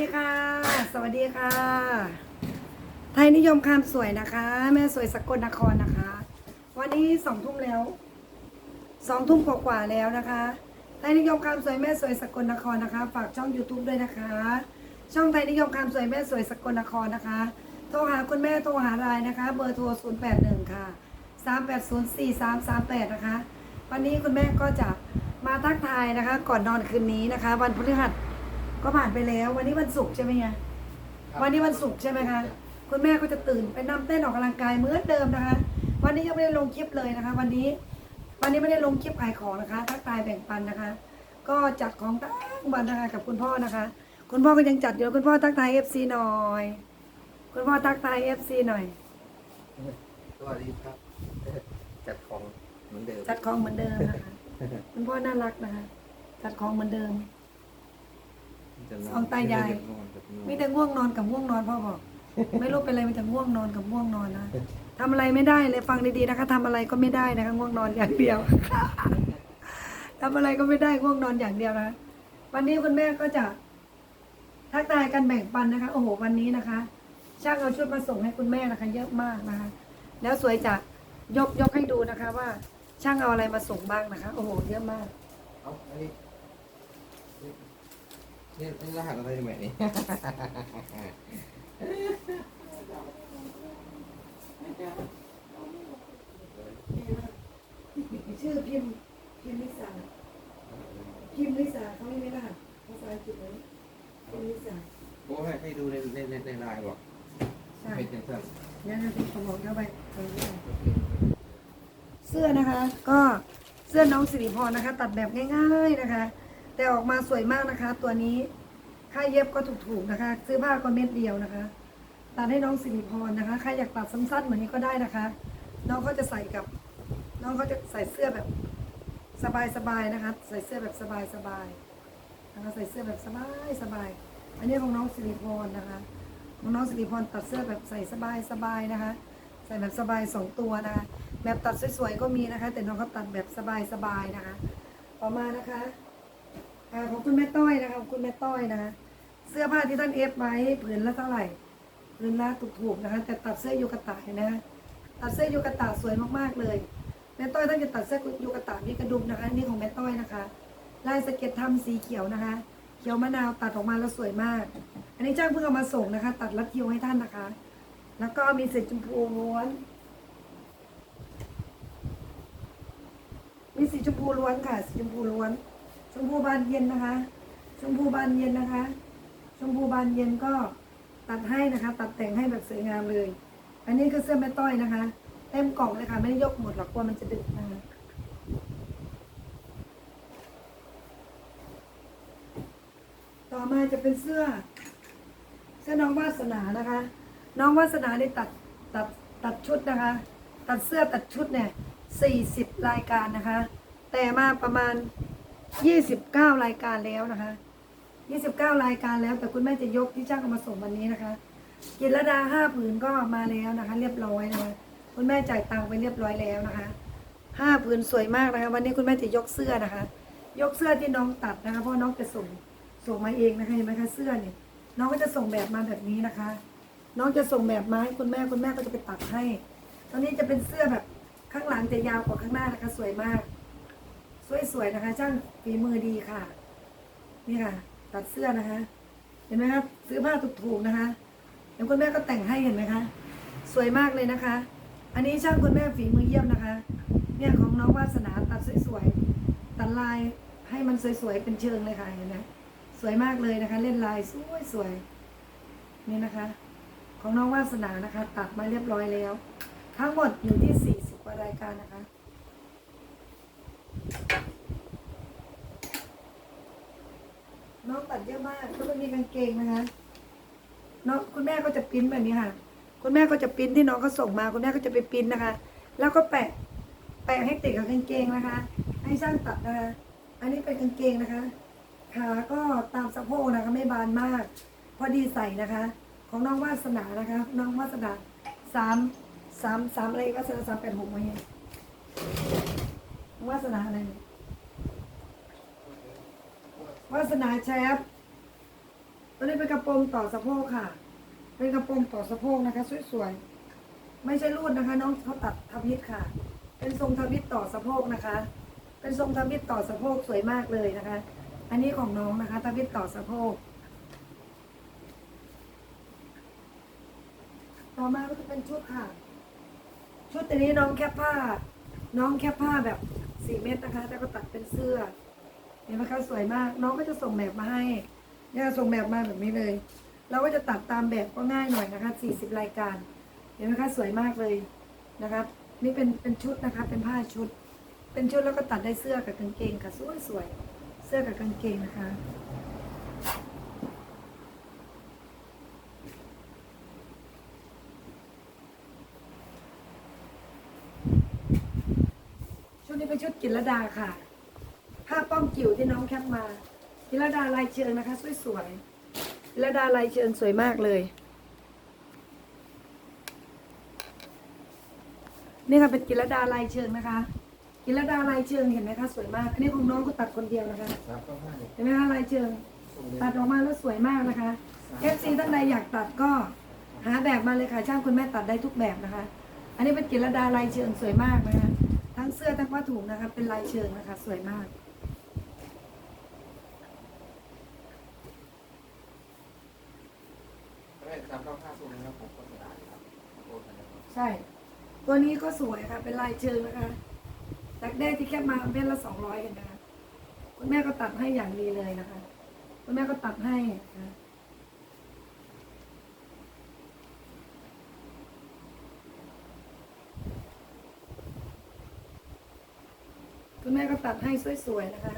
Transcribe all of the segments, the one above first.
ดีค่ะ สวัสดีค่ะ ไทยนิยมคามสวยนะคะ แม่สวยสกลนครนะคะ วันนี้สองทุ่มแล้วสองทุ่มกว่าๆแล้วนะคะ ไทยนิยมคามสวยแม่สวยสกลนครนะคะ ฝากช่อง YouTube ด้วยนะคะ ช่องไทยนิยมคามสวยแม่สวยสกลนครนะคะ โทรหาคุณแม่โทรหาไลน์นะคะ เบอร์โทร 081 ค่ะ 3804338 นะคะ วันนี้คุณแม่ก็จะมาทักทายนะคะ ก่อนนอนคืนนี้นะคะ วันพฤหัส ก็ผ่านไปแล้ว วันนี้วันศุกร์ใช่ไหมคะวันนี้วันศุกร์ใช่ไหมคะคุณแม่ก็จะตื่นไปนำเต้นออกกำลังกายเหมือนเดิมนะคะ วันนี้ยังไม่ได้ลงคลิปเลยนะคะ วันนี้ วันนี้ไม่ได้ลงคลิปขายของนะคะทักทายแบ่งปันนะคะ ก็จัดของทั้งวันนะคะกับคุณพ่อนะคะ คุณพ่อก็ยังจัดอยู่คุณพ่อทักทายเอฟซีหน่อย คุณพ่อทักทายเอฟซีหน่อยสวัสดีครับ จัดของเหมือนเดิมจัดของเหมือนเดิมนะคะคุณพ่อน่ารักนะคะจัดของเหมือนเดิมจะนน สองตายายนอนกับนอนมีแต่ง่วงนอนกับง่วงนอนพ่อบอก ไม่รู้เป็นอะไรมีแต่ง่วงนอนกับง่วงนอนนะทำอะไรไม่ได้เลยฟังดีๆนะคะทำอะไรก็ไม่ได้นะคะง่วงนอนอย่างเดียวทำอะไรก็ไม่ได้ง่วงนอนอย่างเดียวนะวันนี้คุณแม่ก็จะทักทายกันแบ่งปันนะคะ โอ้โหวันนี้นะคะ ช่างเอาชุดมาส่งให้คุณแม่นะคะ เยอะมากนะคะ แล้วสวยจะยกยกให้ดูนะคะ ว่าช่างเอาอะไรมาส่งบ้างนะคะ โอ้โหเยอะมากเอาอั นนี้นี่นี่รหัสอะไรใหม่นี่ ชื่อพิมพ์พิมพ์ลิสาพิมพ์ลิสาเขาไม่ได้รหัสภาษาอังกฤษเลยพิมพ์ลิสาโอ้ให้ให้ดูในในในในไลน์บอกใช่เป็นจังสันเนี่ยนะที่เขาบอกเข้าไปเออเสื้อนะคะ ก็เสื้อน้องสิริพรนะคะ ตัดแบบง่าย ๆนะคะ แต่ออกมาสวยมากนะคะ ตัวนี้ค่าเย็บก็ถูกๆนะคะ ซื้อผ้าก็เม็ดเดียวนะคะตัดให้น้องสิริพรนะคะใครอยากตัดสั้นๆเหมือนนี้ก็ได้นะคะ น้องเขาจะใส่กับ น้องเขาจะใส่เสื้อแบบสบายๆนะคะ ใส่เสื้อแบบสบายๆนะคะใส่เสื้อแบบสบายๆอันนี้ของน้องสิริพรนะคะของน้องสิริพรตัดเสื้อแบบใส่สบายๆนะคะ ใส่แบบสบายสองตัวนะคะแบบตัดสวยๆก็มีนะคะ แต่น้องเขาตัดแบบสบายๆนะคะ ต่อมานะคะ ของคุณแม่ต้อยนะคะของคุณแม่ต้อยนะคะเสื้อผ้าที่ท่านเอฟไว้ผืนละเท่าไหร่ผืนละถูกๆนะคะ แต่ตัดเสื้อยูกะตะเห็นะคะตัดเสื้อยูกะตะสวยมากๆเลยแม่ต้อยท่านจะตัดเสื้อยูกะตะมีกระดุมนะคะนี่ของแม่ต้อยนะคะลายสเก็ตทำสีเขียวนะคะ เขียวมะนาวตัดออกมาแล้วสวยมาก อันนี้จ้างเพิ่งเอามาส่งนะคะ ตัดรัดคิวให้ท่านนะคะ แล้วก็มีสีชมพูล้วนมีสีชมพูล้วนค่ะสีชมพูล้วน ชมพูบานเย็นนะคะ ชมพูบานเย็นนะคะ ชมพูบานเย็นก็ตัดให้นะคะ ตัดแต่งให้แบบสวยงามเลย อันนี้คือเสื้อแม่ต้อยนะคะ เต็มกล่องเลยค่ะ ไม่ได้ยกหมดหรอกกลัวมันจะดึกนะคะต่อมาจะเป็นเสื้อ เสื้อน้องวาสนานะคะ น้องวาสนาได้ตัดตัดตัดชุดนะคะ ตัดเสื้อตัดชุดเนี่ยสี่สิบรายการนะคะ แต่มาประมาณ ยี่สิบเก้ารายการแล้วนะคะยี่สิบเก้ารายการแล้วแต่คุณแม่จะยกที่จ้างเอามาส่งวันนี้นะคะกินระดาห้าผืนก็มาแล้วนะคะ เรียบร้อยนะคะคุณแม่จ่ายตังค์ไปเรียบร้อยแล้วนะคะห้าผืนสวยมากนะคะ วันนี้คุณแม่จะยกเสื้อนะคะ ยกเสื้อที่น้องตัดนะคะเพราะน้องจะส่งส่งมาเองนะคะเห็นไหมคะเสื้อเนี่ยน้องก็จะส่งแบบมาแบบนี้นะคะ น้องจะส่งแบบมาให้คุณแม่คุณแม่ก็จะไปตัดให้ ตอนนี้จะเป็นเสื้อแบบข้างหลังจะยาวกว่าข้างหน้านะคะ สวยมาก สวยๆนะคะช่างฝีมือดีค่ะ นี่ค่ะ ตัดเสื้อนะคะ เห็นไหมครับซื้อผ้าถูกๆนะคะเดี๋ยวคุณแม่ก็แต่งให้เห็นไหมคะ สวยมากเลยนะคะ อันนี้ช่างคุณแม่ฝีมือเยี่ยมนะคะ เนี่ยของน้องวาสนาตัดสวยๆตัดลายให้มันสวยๆเป็นเชิงเลยค่ะเห็นไหมสวยมากเลยนะคะ เล่นลายสวยๆนี่นะคะ ของน้องวาสนานะคะ ตัดมาเรียบร้อยแล้ว ทั้งหมดอยู่ที่40กว่ารายการนะคะ น้องตั ดเยอะมากแล้วก็มีกางเกงนะคะน้องคุณแม่ก็จะปิ้นแบบนี้ค่ะ คุณแม่ก็จะปิ้นที่น้องเขาส่งมา คุณแม่ก็จะไปปิ้นนะคะ แล้วก็แปะ แปะให้ติดกับกางเกงนะคะ ให้ช่างตัดนะคะ อันนี้เป็นกางเกงนะคะ ขาก็ตามสะโพกนะคะ ไม่บานมาก พอดีใส่นะคะ ของน้องวาสนานะคะ น้องวาสนาสามสามสามอะไรวาสนาสามแปดหกมาเนี่ยวาสนาอะไรวาสนาแชฟ ตัวนี้เป็นกระโปรงต่อสะโพกค่ะ เป็นกระโปรงต่อสะโพกนะคะ สวยๆ ไม่ใช่รูดนะคะ น้องเขาตัดทวิตค่ะ เป็นทรงทวิตต่อสะโพกนะคะ เป็นทรงทวิตต่อสะโพกสวยมากเลยนะคะ อันนี้ของน้องนะคะทวิตต่อสะโพก ต่อมาก็จะเป็นชุดค่ะ ชุดตัวนี้น้องแคปผ้า น้องแคปผ้าแบบสี่เมตรนะคะ แล้วก็ตัดเป็นเสื้อ เห็นไหมคะสวยมาก น้องก็จะส่งแบบมาให้ เนี่ยส่งแบบมาแบบนี้เลย เราก็จะตัดตามแบบก็ง่ายหน่อยนะคะ40รายการ เห็นไหมคะสวยมากเลยนะครับ นี่เป็นเป็นชุดนะคะ เป็นผ้าชุด เป็นชุดแล้วก็ตัดได้เสื้อกับกางเกงค่ะสวยสวยเสื้อกับกางเกงนะคะชุดนี้เป็นชุดกิรดาค่ะ ผ้าป้อมจิ๋วที่น้องแคปมา กิรดาลายเชิงนะคะ สวยๆกิรดาลายเชิงสวยมากเลย นี่ค่ะเป็นกิรดาลายเชิงนะคะ กิรดาลายเชิงเห็นไหมคะสวยมากอันนี้ของน้องก็ตัดคนเดียวนะคะสามเก้าห้าเนี่ยเห็นไหมคะลายเชิงส่งเลยตัดออกมาแล้วสวยมากนะคะ FC ท่านใดอยากตัดก็หาแบบมาเลยค่ะช่างคุณแม่ตัดได้ทุกแบบนะคะ อันนี้เป็นกิรดาลายเชิงสวยมากนะคะ ทั้งเสื้อทั้งผ้าถุงนะคะ เป็นลายเชิงนะคะ สวยมาก ไม่สามเก้าห้าส่งเลยครับผมก็จะได้ครับโอ้ทันนะครับ ใช่ ตัวนี้ก็สวยค่ะ เป็นลายเชิงนะคะตักได้ที่แค่มาเป็นละสองร้อยกันนะคะคุณแม่ก็ตัดให้อย่างดีเลยนะคะ คุณแม่ก็ตัดให้นะคุณแม่ก็ตัดให้สวยๆนะคะ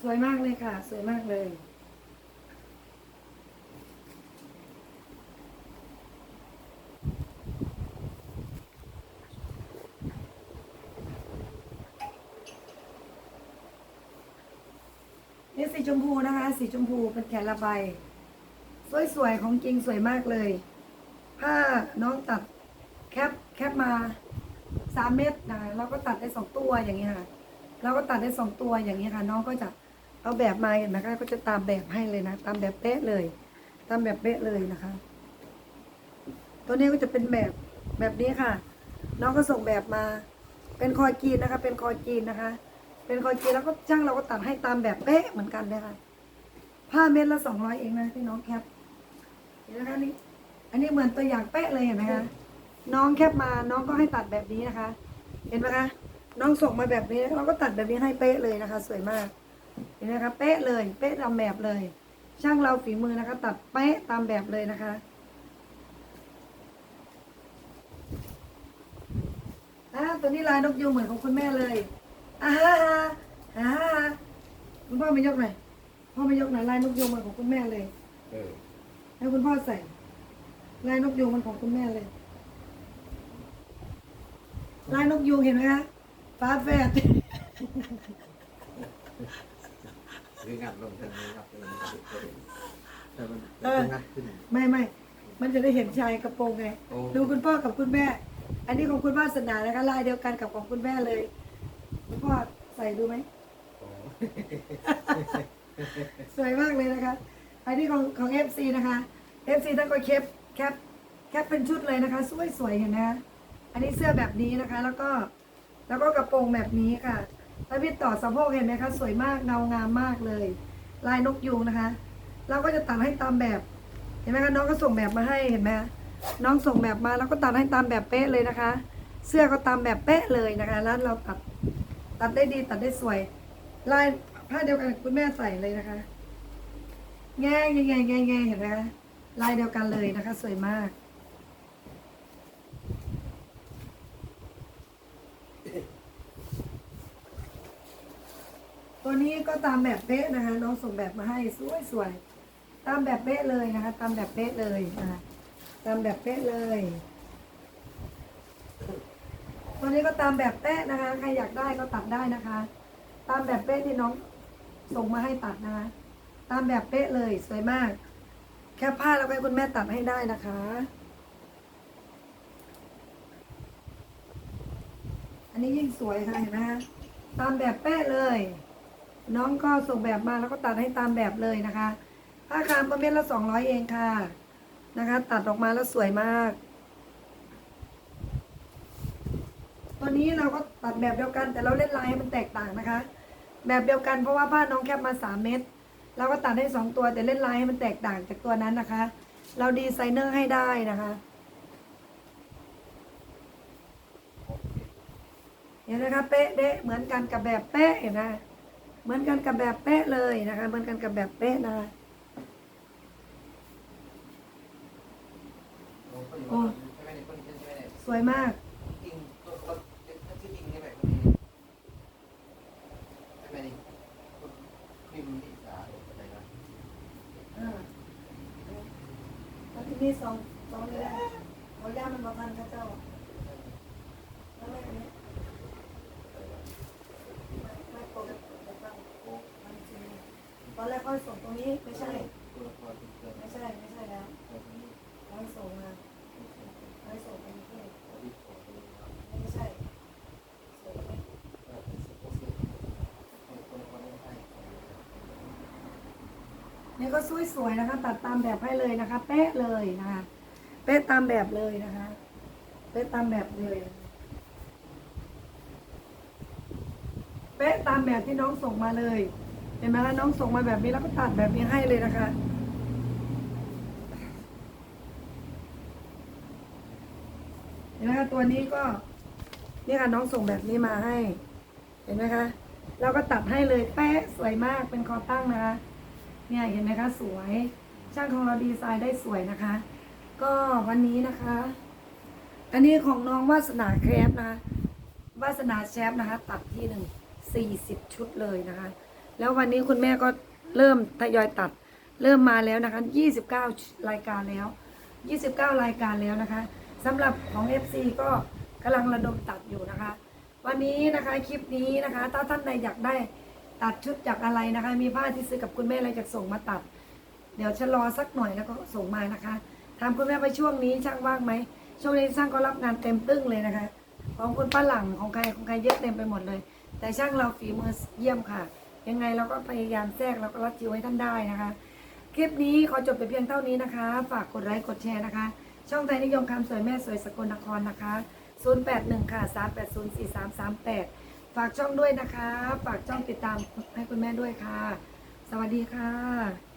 สวยมากเลยค่ะ สวยมากเลย สีชมพูนะคะ สีชมพูเป็นแขนระบายสวยๆของจริงสวยมากเลย ผ้าน้องตัดแคปแคปมาสามเม็ดนะคะเราก็ตัดได้สองตัวอย่างนี้ค่ะ เราก็ตัดได้สองตัวอย่างนี้ค่ะ น้องก็จะเอาแบบมาเห็นไหมคะก็จะตามแบบให้เลยนะ ตามแบบเป๊ะเลย ตามแบบเป๊ะเลยนะคะ ตัวนี้ก็จะเป็นแบบแบบนี้ค่ะ น้องก็ส่งแบบมา เป็นคอจีนนะคะ เป็นคอจีนนะคะ เป็นคอยจีแล้วก็ช่างเราก็ตัดให้ตามแบบเป๊ะเหมือนกันเลยค่ะผ้าเม็ดละสองร้อยเองนะที่น้องแคปเห็นไหมคะนี่อันนี้เหมือนตัวอย่างเป๊ะเลยเห็นไหมคะน้องแคปมาน้องก็ให้ตัดแบบนี้นะคะ เห็นไหมคะน้องส่งมาแบบนี้เราก็ตัดแบบนี้ให้เป๊ะเลยนะคะ สวยมาก เห็นไหมคะเป๊ะเลย เป๊ะตามแบบเลย ช่างเราฝีมือนะคะ ตัดเป๊ะตามแบบเลยนะคะอ่าตัวนี้ลายนกยูงเหมือนของคุณแม่เลย อ่าฮะอ่าฮะคุณพ่อไม่ยกหน่อยพ่อไม่ยกหน่อยลายนกยูงเหมือนของคุณแม่เลยเออให้คุณพ่อใส่ลายนกยูงมันของคุณแม่เลยลายนกยูงเห็นไหมคะฟ้าแฝดหรืองานลงทางนี้ครับเออมันจะเป็นแต่มันมันงัดขึ้นไม่ไม่มันจะได้เห็นชายกระโปรงไงโอ้ดูคุณพ่อกับคุณแม่ อันนี้ของคุณวาสนานะคะลายเดียวกันกับของคุณแม่เลย คุณพ่อใส่ดูไหมโอ้สวยมากเลยนะคะ อันนี้ของของเอฟซีนะคะเอฟซีท่านก็แคปแคปแคปเป็นชุดเลยนะคะ สวยสวยๆเห็นไหมคะอันนี้เสื้อแบบนี้นะคะ แล้วก็แล้วก็กระโปรงแบบนี้ค่ะแล้วพี่ต่อสะโพกเห็นไหมคะ สวยมากเงางามมากเลย ลายนกยูงนะคะ เราก็จะตัดให้ตามแบบ เห็นไหมคะน้องก็ส่งแบบมาให้เห็นไหมคะน้องส่งแบบมาแล้วก็ตัดให้ตามแบบเป๊ะเลยนะคะ เสื้อก็ตามแบบเป๊ะเลยนะคะแล้วเราตัด ตัดได้ดีตัดได้สวย ลายผ้าเดียวกันคุณแม่ใส่เลยนะคะแง่แง่แง่แง่แง่เห็นไหมคะลายเดียวกันเลยนะคะ สวยมาก ตัวนี้ก็ตามแบบเป๊ะนะคะ น้องส่งแบบมาให้สวยสวยตามแบบเป๊ะเลยนะคะ ตามแบบเป๊ะเลยนะคะตามแบบเป๊ะเลย ตัวนี้ก็ตามแบบเป๊ะนะคะ ใครอยากได้ก็ตัดได้นะคะ ตามแบบเป๊ะที่น้องส่งมาให้ตัดนะคะ ตามแบบเป๊ะเลยสวยมาก แค่ผ้าแล้วก็ให้คุณแม่ตัดให้ได้นะคะอันนี้ยิ่งสวยค่ะเห็นไหมคะตามแบบเป๊ะเลย น้องก็ส่งแบบมาแล้วก็ตัดให้ตามแบบเลยนะคะ ผ้าคามก็เม็ดละสองร้อยเองค่ะนะคะ ตัดออกมาแล้วสวยมาก ตัวนี้เราก็ตัดแบบเดียวกัน แต่เราเล่นลายให้มันแตกต่างนะคะ แบบเดียวกันเพราะว่าผ้าน้องแคบมาสามเม็ดเราก็ตัดให้สองตัวแต่เล่นลายให้มันแตกต่างจากตัวนั้นนะคะ เราดีไซเนอร์ให้ได้นะคะ เห็นไหมคะเป๊ะเดะเหมือนกันกับแบบเป๊ะเห็นไหมเหมือนกันกับแบบเป๊ะเลยนะคะ เหมือนกันกับแบบเป๊ะนะคะโอ้คนนี้ว่าใช่ไหมเนี่ยคนนี้ใช่ไหมเนี่ย สวยมาก อิงตัวตัวตัวชื่ออิงใช่ไหมคนนี้ใช่ไหมนี่คนครีมนิสาอะไรนะ อ่าแล้ว ที่นี่สองสองเลยขอย่ามันมาพันข้าเจ้าแล้วไม่อันนี้ไม่ไม่ปกติแต่ว่าโอ้มันจริงตอนแรกค่อยส่งตรงนี้ไม่ใช่ ไม่ใช่ ไม่ใช่แล้วตัวนี้เขาส่งมาส่งไปที่ ตัวที่ตัวตัวนี้ครับ ไม่ใช่ส่งไป เออเป็นสิบเปอร์เซ็นต์คนคนคนนี้ให้ นี่ก็สวยๆนะคะ ตัดตามแบบให้เลยนะคะ เป๊ะเลยนะคะ เป๊ะตามแบบเลยนะคะ เป๊ะตามแบบเลย เป๊ะตามแบบที่น้องส่งมาเลย เห็นไหมคะน้องส่งมาแบบนี้แล้วก็ตัดแบบนี้ให้เลยนะคะเห็นไหมคะตัวนี้ก็นี่ค่ะน้องส่งแบบนี้มาให้ เห็นไหมคะ เราก็ตัดให้เลยแป๊ะสวยมากเป็นคอตั้งนะคะ เนี่ยเห็นไหมคะสวย ช่างของเราดีไซน์ได้สวยนะคะ ก็วันนี้นะคะ อันนี้ของน้องวาสนาแครปนะคะวาสนาแชฟนะคะ ตัดที่หนึ่งสี่สิบชุดเลยนะคะ แล้ววันนี้คุณแม่ก็เริ่มทยอยตัดเริ่มมาแล้วนะคะยี่สิบเก้ารายการแล้วยี่สิบเก้ารายการแล้วนะคะสำหรับของ FC ก็กำลังระดมตัดอยู่นะคะ วันนี้นะคะคลิปนี้นะคะ ถ้าท่านใดอยากได้ ตัดชุดจากอะไรนะคะ มีผ้าที่ซื้อกับคุณแม่อะไรจะส่งมาตัด เดี๋ยวชะลอสักหน่อยแล้วก็ส่งมานะคะถามคุณแม่ไปช่วงนี้ช่างว่างไหมช่วงนี้ช่างก็รับงานเต็มตึ้งเลยนะคะ ของคุณป้าหลังของใครของใครเยอะเต็มไปหมดเลย แต่ช่างเราฝีมือเยี่ยมค่ะ ยังไงเราก็พยายามแทรกแล้วก็รัดจิวให้ท่านได้นะคะ คลิปนี้ขอจบไปเพียงเท่านี้นะคะ ฝากกดไลค์กดแชร์นะคะ ช่องไทยนิยมคำสวยแม่สวยสกลนครนะคะ 081 ค่ะ 3804338 ฝากช่องด้วยนะคะ ฝากช่องติดตามให้คุณแม่ด้วยค่ะ สวัสดีค่ะ